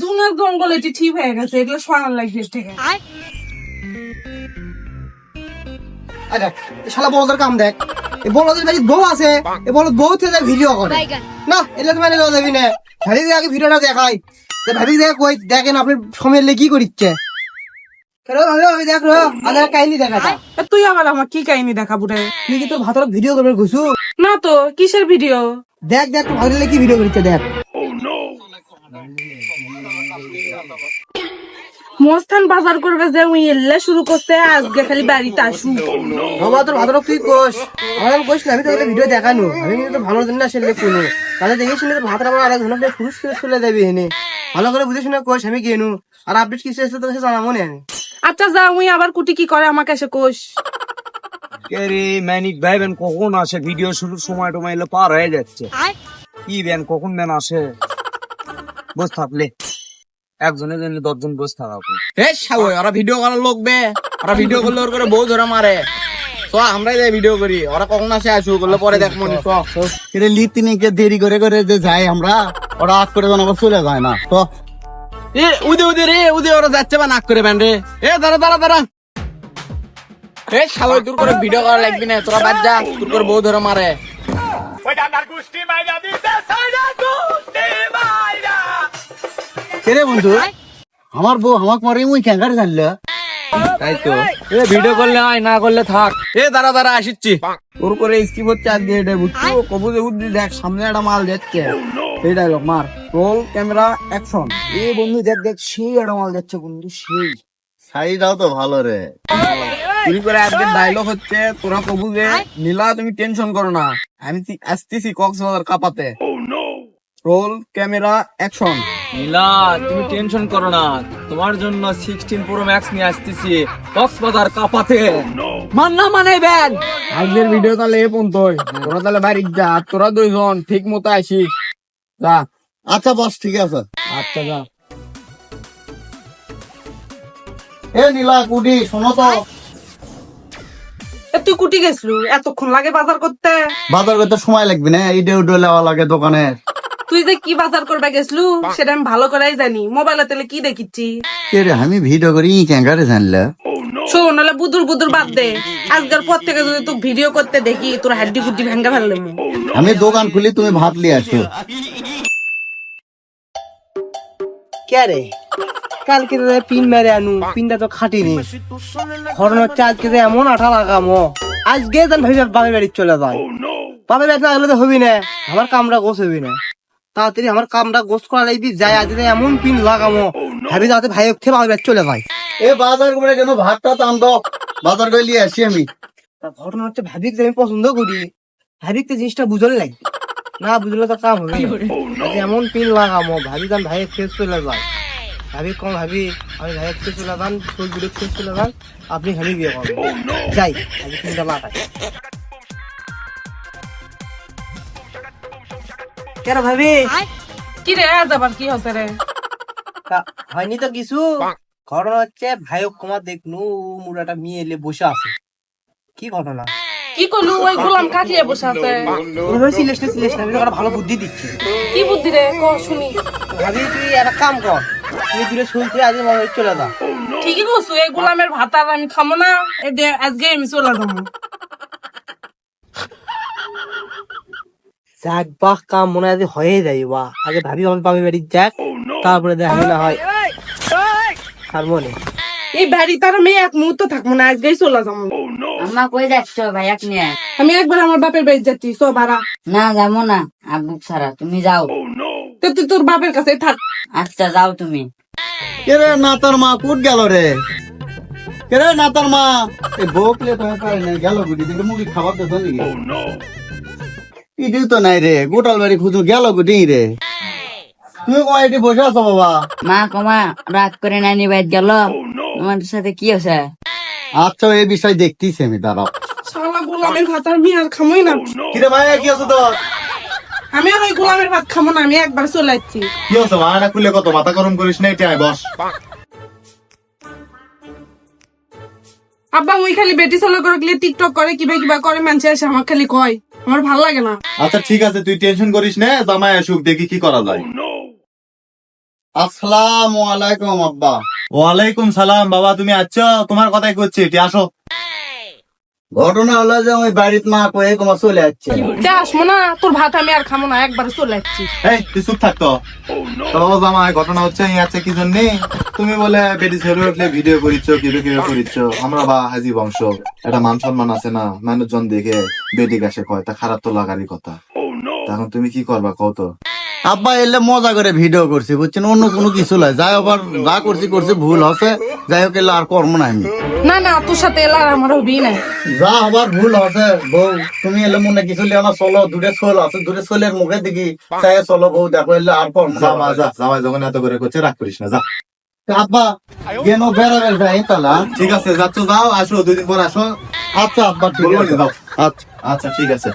দুনার জঙ্গল এটি ঠিক হয়ে গেছে এগুলো সরান লাগবে এর থেকে। শালা বলদের কাম দেখ। এই বলদের বাড়ি বউ আছে বলদ বউ থেকে ভিডিও করে। না এলে তোমার এলে যাবি না। ভাবি আগে ভিডিওটা দেখাই। যে ভাবি দেখে কই দেখেন আপনি সময় লে কি করিচ্ছে। তুই আবার আমার কি কাহিনী দেখাবো রে? তুই কি তোর ভাতর ভিডিও করবে ঘুষু? না তো কিসের ভিডিও দেখ দেখ কি ভিডিও করিচ্ছে দেখ। মস্তান বাজার করবে যে উই এলে শুরু করতে আজকে খালি বাড়িতে আসু আমার তোর ভাতর তুই আমার না আমি ভিডিও দেখানো আমি কিন্তু ভালো দিন না তাহলে আমার আরেক ঘণ্টা করে চলে যাবি হেনে ভালো করে বুঝে শুনে কোষ আমি কেনু আর আপডেট কিছু এসে তোকে জানাব না আমি আচ্ছা যা উই আবার কুটি কি করে আমাকে এসে কোষ রে ম্যানিক ভাই বেন কখন আসে ভিডিও শুরুর সময় টময় পার হয়ে যাচ্ছে কি বেন কখন বেন আসে বস থাকলে একজনের জন্য দশজন বস থাকা ওরা ভিডিও করার লোক বে। ওরা ভিডিও করলে ওর করে বউ ধরে মারে। তো আমরাই যাই ভিডিও করি। ওরা কখন আসে আসু করলে পরে দেখ মনে এটা লিতিনিকে দেরি করে করে যে যাই আমরা, ওরা আগ করে আবার চলে যায় না। তো এ, উদে উদে রে, উদে, ওরা যাচ্ছে বা নাক করে এ, দাঁড়া দাঁড়া দাঁড়া। এ সাবই তোর করে ভিডিও করা লাগবি না, তোরা বাদ যা করে বউ ধরে মারে। কে রে বন্ধু? আমার বউ আমাকে মারে মুই ক্যাঙ্গারে জানলে তাই তো। এ ভিডিও করলে আয় না করলে থাক। এ দাঁড়া দাঁড়া আসিচ্ছি। ওর করে স্কিপ হচ্ছে আজকে এটা বুঝছ? উঠবি দেখ সামনে একটা মাল যাচ্ছে। এই ডায়লগ মার। রোল ক্যামেরা অ্যাকশন এ বন্ধু দেখ দেখ সেই একটা মাল যাচ্ছে বন্ধু সেই। শাড়িটাও তো ভালো রে। চুরি করে আজকে ডায়লগ হচ্ছে তোরা কবুজে নীলা তুমি টেনশন করো না। আমি আসতেছি কক্সবাজার কাপাতে। রোল ক্যামেরা অ্যাকশন নীলা তুমি টেনশন করো না। তোমার জন্য সিক্সটিন প্রো ম্যাক্স নিয়ে আসতেছি কক্সবাজার কাপাতে। মান না মানে ব্যান। আজকের ভিডিও তাহলে এ পর্যন্ত তোরা তাহলে বাড়ি যা তোরা দুইজন ঠিক মতো আসিস। যা। আচ্ছা বস ঠিক আছে। আচ্ছা যা। এ নীলা কুডি শোনো তো। এ তুই কুটি গেছলু? এতক্ষণ লাগে বাজার করতে। বাজার করতে সময় লাগবে না ইডে উডে লেওয়া লাগে দোকানে তুই যে কি বাজার করবে গেছলু সেটা আমি ভালো করেই জানি। মোবাইলে তেলে কি দেখিচ্ছি? রে আমি ভিডিও করি ক্যাঙ্গারে জানলে। শোন নাহলে বুদুর বুদুর বাদ দে। আজকের পর থেকে যদি তুই ভিডিও করতে দেখি তোর হাড্ডি গুড্ডি ভেঙ্গা ফেললে আমি দোকান খুলি তুমি ভাত লিয়ে আসো। কে রে কালকে তো পিন মেরে আনু পিনটা তো খাটিনি খরণ হচ্ছে আজকে যে এমন আঠা লাগামো আজকে যেন ভাবি বাপের বাড়ি চলে যায়। বাপের বাড়ি না গেলে তো হবি না। আমার কামরা গোছ হবি না। তাড়াতাড়ি আমার কামটা গোছ করা লাগবি যাই আজকে যে এমন পিন লাগামো। ভাবি যাতে ভাই উঠে বাড়ি চলে যায়। এ বাজার করে কেন ভাতটা টান দাও বাজার করে লিয়ে আসি আমি। ঘটনা হচ্ছে ভাবিক আমি পছন্দ করি ভাবিক তো জিনিসটা বুঝলে লাগে না বুঝলে তো কাম হবে না। আজকে এমন পিন লাগামো ভাবি যান ভাইয়ের খেয়ে চলে যায়। ভাবি কম ভাবি আমি ভাইয়ের খেয়ে চলে যান ফুল ভিডিও খেয়ে চলে যান আপনি খালি বিয়ে করবেন। যাই ভাবি পিনটা লাগাই। কেন ভাবি? কি রে আজ আবার কি হচ্ছে রে? হয়নি তো কিছু? ঘটনা হচ্ছে ভাই কুমার দেখনু মুড়াটা মেয়ে এলে বসে আছে। কি ঘটনা? কি করলু? ওই গোলাম কাটিয়ে বসে আছে। ওইভাবে সিলেস না সিলেস না আমি তোকে একটা ভালো বুদ্ধি দিচ্ছি। কি বুদ্ধি রে? ক শুনি। ভাবি তুই একটা কাম কর তুই দূরে শুনতে আজ মনে চলে যা। ঠিকই করছু এই গোলামের ভাত আর আমি খামো না আজকে আমি চলে যাব। যাক বাহ কাম মনে হয় হয়ে যায় বা আগে ভাবি বাড়ি যাক তারপরে দেখা না হয়। আর মনে এই! বাড়ি তার আমি এক মুহূর্ত থাকব না আজকেই চলে যাব। আম্মা কই যাচ্ছ ভাইয়াক নিয়ে আমি একবার আমার বাপের বাড়ি যাচ্ছি সো ভাড়া না যাব না আব্বু ছাড়া তুমি যাও। তো তুই তোর বাপের কাছে থাক। আচ্ছা যাও তুমি। কে রে নাতার মা কুট গেল রে? কে রে নাতার মা? এই বউ প্লেট হয়ে পারে না গেল গুটি দিকে মুখে খাবার দেবো নাকি? ইডিও তো নাই রে গোটাল বাড়ি খুঁজু গেল গুটি রে। তুমি বসে আছো বাবা? মা কমা রাগ করে নানি বাইত গেল। তোমার সাথে কি আছে আচ্ছা এই বিষয় দেখতেছি আমি দাঁড়াও। শালা গোলামের ভাত আর আমি আর খামোই না। কিরে ভাই কি আছে তোর? আমি আর ওই গোলামের ভাত খামো না আমি একবার চলে যাচ্ছি কি আছে মারাটা খুলে কত মাথা গরম করিস না এটা বস। আব্বা ওই খালি বেটি চলে করে গেলে টিকটক করে কিবা কিবা করে মানুষ আসে আমার খালি কয়। আমার ভালো লাগে না। আচ্ছা ঠিক আছে তুই টেনশন করিস না জামাই আসুক দেখি কি করা যায়। আসসালামু আলাইকুম আব্বা। ওয়ালাইকুম সালাম বাবা তুমি আছো? তোমার কথাই করছি এটি আসো। ঘটনা হলো যে ওই বাড়িতে মা কয়ে তোমার চলে যাচ্ছে আসব না তোর ভাত আমি আর খাব না একবার চলে যাচ্ছি এই তুই চুপ থাকতো তো। জামাই ঘটনা হচ্ছে এই আছে কি জন্য? তুমি বলে বেটি ছেলে উঠলে ভিডিও করিচ্ছ কিবে কিবে করিচ্ছ? আমরা বা হাজি বংশ একটা মান সম্মান আছে না? মানুষজন দেখে বেটি গাছে কয় তা খারাপ তো লাগারই কথা। তখন তুমি কি করবা কত আব্বা এলে মজা করে ভিডিও করছি বুঝছেন? অন্য কোনো কিছু নয় যাই আবার যা করছি করছি ভুল হচ্ছে। যাই হোক এলে আর কর্ম নাই আমি। না না তোর সাথে এলার আমার হবি না যা হবার ভুল হচ্ছে বউ তুমি এলে মনে কিছু লিও না চলো দূরে চল আছে দূরে চলের মুখে দেখি চাই চলো বউ দেখো এলে আর কর্ম যা মা যা জামাই যখন এত করে করছে রাগ করিস না যা। আব্বা কেন বেড়াবেল যাই তালা। ঠিক আছে যাচ্ছ যাও আসো দুই দিন পর আসো। আচ্ছা আব্বা ঠিক আছে। যাও। আচ্ছা আচ্ছা ঠিক আছে।